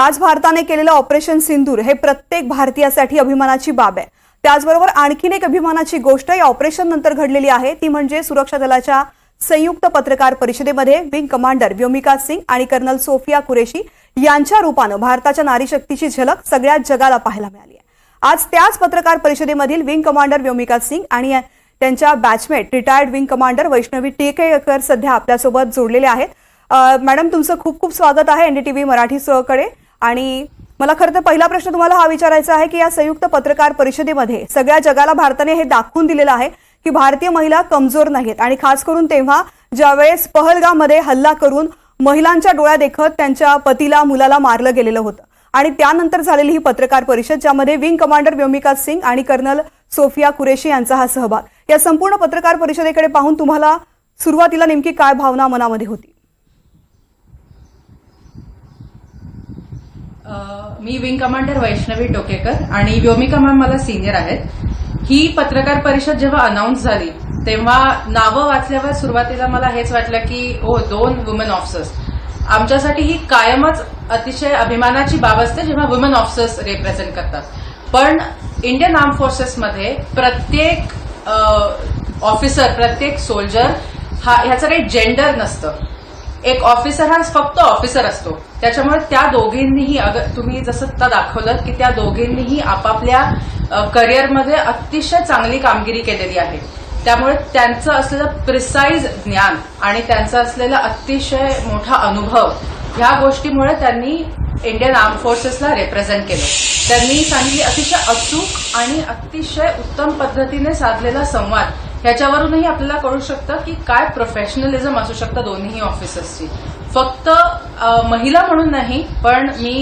आज भारताने केलेलं ऑपरेशन सिंदूर हे प्रत्येक भारतीयासाठी अभिमानाची बाब आहे. त्याचबरोबर आणखीन एक अभिमानाची गोष्ट या ऑपरेशन नंतर घडलेली आहे. ती म्हणजे सुरक्षा दलाच्या संयुक्त पत्रकार परिषदेमध्ये विंग कमांडर व्योमिका सिंग आणि कर्नल सोफिया कुरेशी यांच्या रूपानं भारताच्या नारी शक्तीची झलक सगळ्या जगाला पाहायला मिळाली आहे. आज त्याच पत्रकार परिषदेमधील विंग कमांडर व्योमिका सिंग आणि त्यांच्या batchmate retired wing commander Vaishnavi Tekekar सध्या आपल्यासोबत जोडलेले आहेत. मॅडम तुमचं खूप खूप स्वागत आहे एनडीटीव्ही मराठी कडे आणि मला खरं तर पहिला प्रश्न तुम्हाला हा विचारायचा आहे की या संयुक्त पत्रकार परिषदेमध्ये सगळ्या जगाला भारताने हे दाखवून दिलेलं आहे की भारतीय महिला कमजोर नाहीत. आणि खास करून तेव्हा ज्यावेळेस पहलगामध्ये हल्ला करून महिलांच्या डोळ्या देखत त्यांच्या पतीला मुलाला मारलं गेलेलं होतं. आणि त्यानंतर झालेली ही पत्रकार परिषद ज्यामध्ये विंग कमांडर व्योमिका सिंग आणि कर्नल सोफिया कुरेशी यांचा हा सहभाग. या संपूर्ण पत्रकार परिषदेकडे पाहून तुम्हाला सुरुवातीला नेमकी काय भावना मनामध्ये होती? मी विंग कमांडर वैष्णवी टोकेकर आणि व्योमिका मॅम मला सिनियर आहेत. ही पत्रकार परिषद जेव्हा अनाऊन्स झाली तेव्हा नावं वाचल्यावर सुरुवातीला मला हेच वाटलं की ओ दोन वुमेन ऑफिसर्स आमच्यासाठी ही कायमच अतिशय अभिमानाची बाब असते जेव्हा वुमेन ऑफिसर्स रिप्रेझेंट करतात. पण इंडियन आर्म फोर्सेसमध्ये प्रत्येक ऑफिसर प्रत्येक सोल्जर हा ह्याचं काही जेंडर नसतं. एक ऑफिसर हा फक्त ऑफिसर असतो. त्याच्यामुळे त्या दोघींनीही अगर तुम्ही जसं त्या दाखवलं की त्या दोघींनीही आपापल्या करिअरमध्ये अतिशय चांगली कामगिरी केलेली आहे. त्यामुळे त्यांचं असलेलं प्रिसाईज ज्ञान आणि त्यांचा असलेला अतिशय मोठा अनुभव ह्या गोष्टीमुळे त्यांनी इंडियन आर्म फोर्सेसला रिप्रेझेंट केलं. त्यांनी सांगितली अतिशय अचूक आणि अतिशय उत्तम पद्धतीने साधलेला संवाद ह्याच्यावरूनही आपल्याला कळू शकतं की काय प्रोफेशनलिझम असू शकतं दोन्ही ऑफिसर्सची फक्त महिला म्हणून नाही पण मी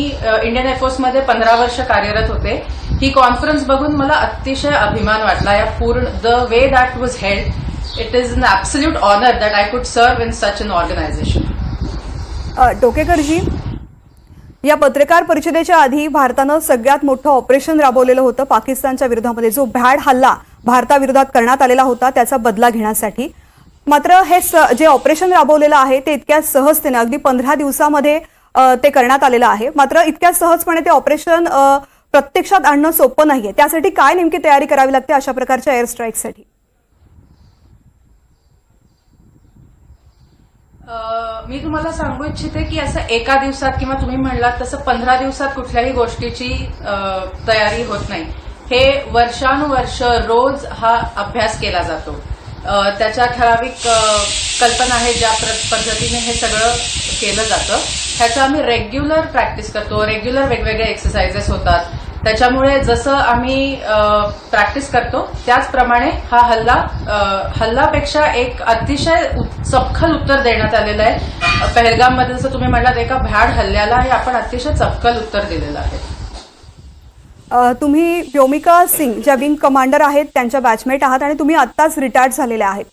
इंडियन एअरफोर्समध्ये पंधरा वर्ष कार्यरत होते. ही कॉन्फरन्स बघून मला अतिशय अभिमान वाटला. या पूर्ण the way that was held it is an absolute honour that I could serve in such an organisation टोकेकरजी या पत्रकार परिषदेच्या आधी भारतानं सगळ्यात मोठं ऑपरेशन राबवलेलं होतं पाकिस्तानच्या विरोधामध्ये. जो भॅड हल्ला भारताविरोधात करण्यात आलेला होता त्याचा बदला घेण्यासाठी. मात्र हे स- जे ऑपरेशन राबवलेलं आहे ते इतक्या सहजतेने अगदी पंधरा दिवसामध्ये ते करण्यात आलेलं आहे. मात्र इतक्या सहजपणे ते ऑपरेशन प्रत्यक्षात आणणं सोपं नाहीये. त्यासाठी काय नेमकी तयारी करावी लागते अशा प्रकारच्या एअर स्ट्राईकसाठी मी तुम्हाला सांगू इच्छिते की असं एका दिवसात किंवा तुम्ही म्हणलात तसं पंधरा दिवसात कुठल्याही गोष्टीची तयारी होत नाही. हे वर्षानुवर्ष रोज हा अभ्यास केला जातो. त्याच्या ठराविक कल्पना आहे ज्या प्र- पद्धतीने हे सगळं केलं जातं. ह्याचं आम्ही रेग्युलर प्रॅक्टिस करतो. रेग्युलर वेगवेगळे एक्सरसाइजेस होतात. त्याच्यामुळे जसं आम्ही प्रॅक्टिस करतो त्याचप्रमाणे हा हल्ला हल्लापेक्षा एक अतिशय चपखल उत्तर देण्यात आलेलं आहे. पहलगाममध्ये जसं तुम्ही म्हणालात एका भ्याड हल्ल्याला हे आपण अतिशय चपखल उत्तर दिलेलं आहे. तुम्ही व्योमिका सिंग ज्या विंग कमांडर आहेत त्यांच्या बॅचमेट आहात आणि तुम्ही आत्ताच रिटायर्ड झालेल्या आहेत.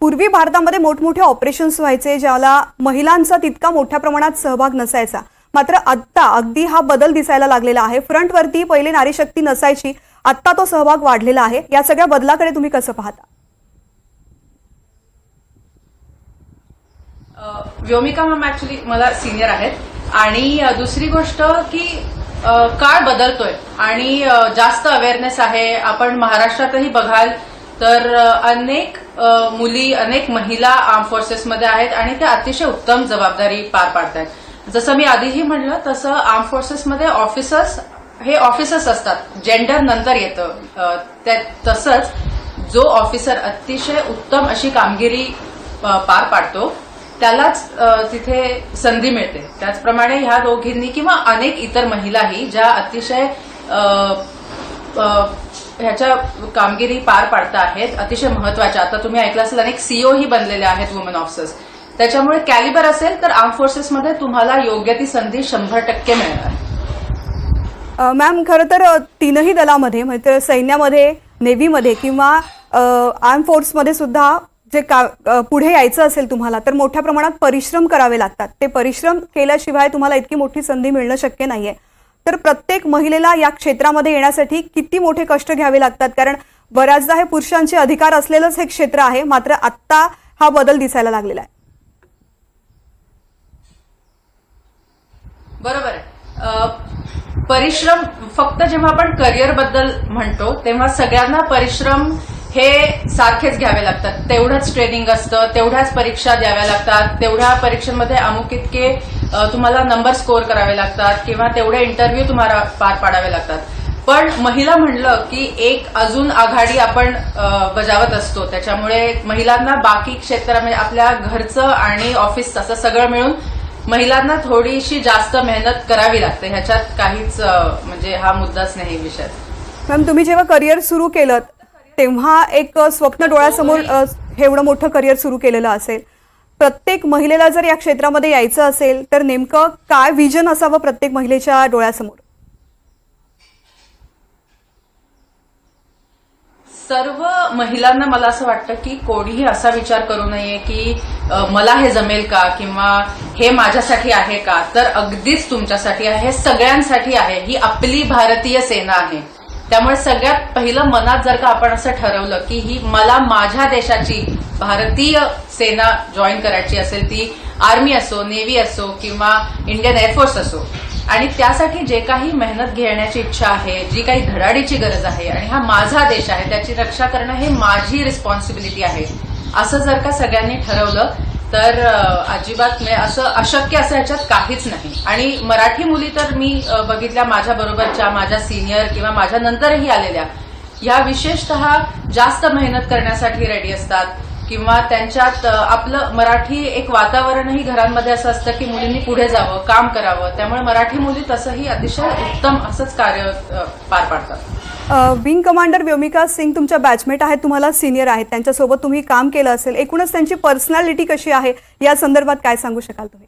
पूर्वी भारतामध्ये मोठमोठे ऑपरेशन्स व्हायचे ज्याला महिलांचा तितका मोठ्या प्रमाणात सहभाग नसायचा. मात्र आत्ता अगदी हा बदल दिसायला लागलेला आहे. फ्रंटवरती पहिले नारी शक्ती नसायची आत्ता तो सहभाग वाढलेला आहे. या सगळ्या बदलाकडे तुम्ही कसं पाहता? व्योमिका मॅम ऍक्च्युली मला सिनियर आहेत. आणि दुसरी गोष्ट की काळ बदलतोय आणि जास्त अवेअरनेस आहे. आपण महाराष्ट्रातही बघाल तर अनेक मुली अनेक महिला आर्म फोर्सेसमध्ये आहेत आणि त्या अतिशय उत्तम जबाबदारी पार पाडत आहेत जसं मी आधीही म्हणलं तसं आर्म फोर्सेसमध्ये ऑफिसर्स हे ऑफिसर्स असतात. जेंडर नंतर येतं. त्या- तसंच जो ऑफिसर अतिशय उत्तम अशी कामगिरी पार पाडतो त्यालाच तिथे संधी मिळते. त्याचप्रमाणे ह्या दोघींनी किंवा अनेक इतर महिलाही ज्या अतिशय ह्याच्या कामगिरी पार पाडता आहेत अतिशय महत्त्वाच्या आता तुम्ही ऐकलं असेल अनेक सीओ ही बनलेले आहेत वुमन ऑफिसर्स त्याच्यामुळे कॅलिबर असेल तर आर्म फोर्सेसमध्ये तुम्हाला योग्य ती संधी शंभर टक्के मिळणार. मॅम खरं तर तीनही दलामध्ये म्हणजे सैन्यामध्ये नेव्हीमध्ये किंवा आर्म फोर्समध्ये सुद्धा जे का पुढे यायचं असेल तुम्हाला तर मोठ्या प्रमाणात परिश्रम करावे लागतात. ते परिश्रम केल्याशिवाय तुम्हाला इतकी मोठी संधी मिळणं शक्य नाहीये. तर प्रत्येक महिलेला या क्षेत्रामध्ये येण्यासाठी किती मोठे कष्ट घ्यावे लागतात? कारण बऱ्याचदा हे पुरुषांचे अधिकार असलेलंच हे क्षेत्र आहे मात्र आत्ता हा बदल दिसायला लागलेला आहे. बरोबर आहे. परिश्रम फक्त जेव्हा आपण करिअरबद्दल म्हणतो तेव्हा सगळ्यांना परिश्रम हे सारखेच घ्यावे लागतात. तेवढंच ट्रेनिंग असतं तेवढ्याच परीक्षा द्याव्या लागतात तेवढ्या परीक्षांमध्ये अमुक इतके तुम्हाला नंबर स्कोअर करावे लागतात किंवा तेवढे इंटरव्ह्यू तुम्हाला पार पाडावे लागतात. पण महिला म्हणलं की एक अजून आघाडी आपण बजावत असतो. त्याच्यामुळे महिलांना बाकी क्षेत्रामध्ये म्हणजे आपल्या घरचं आणि ऑफिस असं सगळं मिळून महिलांना थोडीशी जास्त मेहनत करावी लागते. ह्याच्यात काहीच म्हणजे हा मुद्दाच नाही विषय. मॅम तुम्ही जेव्हा करिअर सुरू केलं तेव्हा एक स्वप्न डोळ्यासमोर हे एवढं मोठं करिअर सुरू केलेलं असेल. प्रत्येक महिलेला जर या क्षेत्रामध्ये यायचं असेल तर नेमकं काय विजन असावं प्रत्येक महिलेच्या डोळ्यासमोर? सर्व महिलांना मला असं वाटतं की कोणीही असा विचार करू नये की मला हे जमेल का किंवा हे माझ्यासाठी आहे का. तर अगदीच तुमच्यासाठी आहे हे सगळ्यांसाठी आहे. ही आपली भारतीय सेना आहे. त्यामुळे सगळ्यात पहिलं मनात जर का आपण असं ठरवलं की ही मला माझ्या देशाची भारतीय सेना जॉईन करायची असेल ती आर्मी असो नेव्ही असो किंवा इंडियन एअरफोर्स असो. आणि त्यासाठी जे काही मेहनत घेण्याची इच्छा आहे जी काही धडाडीची गरज आहे आणि हा माझा देश आहे त्याची रक्षा करणं हे माझी रिस्पॉन्सिबिलिटी आहे. असं जर का सगळ्यांनी ठरवलं तर अजिबात नाही. असं अशक्य असं ह्याच्यात काहीच नाही. आणि मराठी मुली तर मी बघितल्या माझ्या बरोबरच्या माझ्या सिनियर किंवा माझ्या नंतरही आलेल्या या विशेषतः जास्त मेहनत करण्यासाठी रेडी असतात. किंवा त्यांच्यात आपलं मराठी एक वातावरणही घरांमध्ये असं असतं की मुलींनी पुढे जावं काम करावं. त्यामुळे मराठी मुली तसंही अतिशय उत्तम असंच कार्य पार पाडतात. विंग कमांडर व्योमिका सिंग तुमच्या बॅचमेट आहेत तुम्हाला सिनियर आहेत. त्यांच्यासोबत तुम्ही काम केलं असेल. एकूणच त्यांची पर्सनॅलिटी कशी आहे? या संदर्भात काय सांगू शकाल तुम्ही?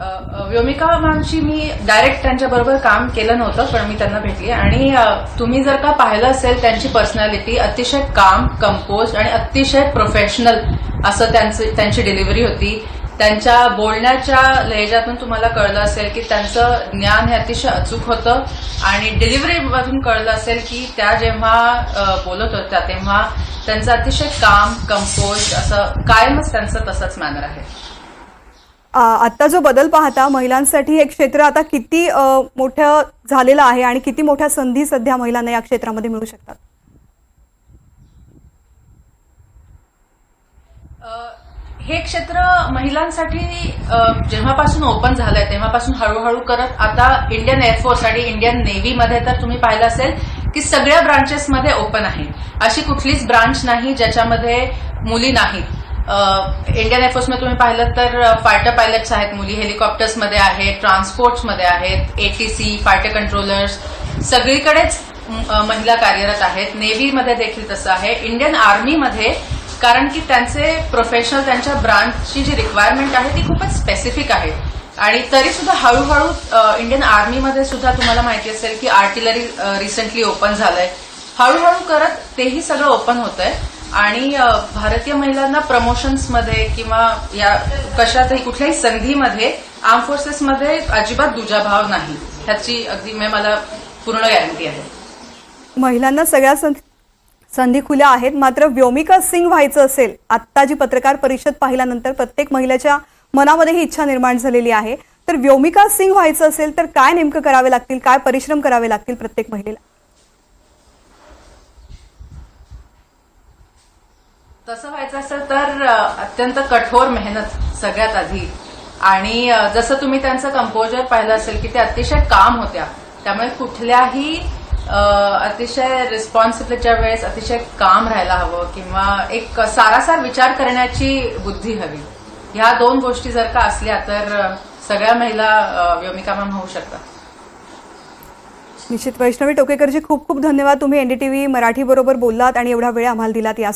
व्योमिका मॅमशी मी डायरेक्ट त्यांच्याबरोबर काम केलं नव्हतं पण मी त्यांना भेटली. आणि तुम्ही जर का पाहिलं असेल त्यांची पर्सनॅलिटी अतिशय काम कंपोज आणि अतिशय प्रोफेशनल असं त्यांचं त्यांची डिलिव्हरी होती. त्यांच्या बोलण्याच्या लहेजातून तुम्हाला कळलं असेल की त्यांचं ज्ञान हे अतिशय अचूक होतं. आणि डिलिव्हरीमधून कळलं असेल की त्या जेव्हा बोलत होत्या तेव्हा त्यांचं अतिशय काम कंपोज असं कायमच त्यांचं तसंच मॅनर आहे. आत्ता जो बदल पाहता महिलांसाठी हे क्षेत्र आता किती मोठं झालेलं आहे आणि किती मोठ्या संधी सध्या महिलांना या क्षेत्रामध्ये मिळू शकतात? हे क्षेत्र महिलांसाठी जेव्हापासून ओपन झालंय तेव्हापासून हळूहळू करत आता इंडियन एअरफोर्स आणि इंडियन नेव्हीमध्ये तर तुम्ही पाहिलं असेल की सगळ्या ब्रांचेसमध्ये ओपन आहे. अशी कुठलीच ब्रांच नाही ज्याच्यामध्ये मुली नाहीत. इंडियन एअरफोर्समध्ये तुम्ही पाहिलं तर फायटर पायलट्स आहेत मुली हेलिकॉप्टर्समध्ये आहेत ट्रान्सपोर्ट्समध्ये आहेत एटीसी फायटर कंट्रोलर्स सगळीकडेच महिला कार्यरत आहेत. नेव्हीमध्ये देखील तसं आहे. इंडियन आर्मीमध्ये कारण की त्यांचे प्रोफेशनल त्यांच्या ब्रांचची जी रिक्वायरमेंट आहे ती खूपच स्पेसिफिक आहे. आणि तरी सुद्धा हळूहळू इंडियन आर्मीमध्ये सुद्धा तुम्हाला माहिती असेल की आर्टिलरी रिसेंटली ओपन झालंय. हळूहळू करत तेही सगळं ओपन होत आहे आणि भारतीय महिलांना प्रमोशन्समध्ये किंवा या कशातही कुठल्याही संधीमध्ये आर्म फोर्सेसमध्ये अजिबात दुजाभाव नाही. ह्याची अगदी मला पूर्ण गॅरंटी आहे. महिलांना सगळ्या संधी खुल्या आहेत. मात्र व्योमिका सिंग व्हायचं असेल आत्ता जी पत्रकार परिषद पाहिल्यानंतर प्रत्येक महिलेच्या मनामध्ये ही इच्छा निर्माण झालेली आहे. तर व्योमिका सिंग व्हायचं असेल तर काय नेमकं करावे लागतील काय परिश्रम करावे लागतील प्रत्येक महिलेला? तसं व्हायचं असेल तर अत्यंत कठोर मेहनत सगळ्यात आधी. आणि जसं तुम्ही त्यांचं कंपोजर पाहिलं असेल की ते अतिशय काम होत्या. त्यामुळे कुठल्याही अतिशय रिस्पॉन्सिबिलिटीच्या वेळेस अतिशय काम राहायला हवं किंवा एक सारासार विचार करण्याची बुद्धी हवी. ह्या दोन गोष्टी जर का असल्या तर सगळ्या महिला अ, होऊ शकतात. निश्चित. वैष्णवी टोकेकरजी खूप खूप धन्यवाद. तुम्ही एनडीटीव्ही मराठी बरोबर बोललात आणि एवढा वेळ आम्हाला दिलात या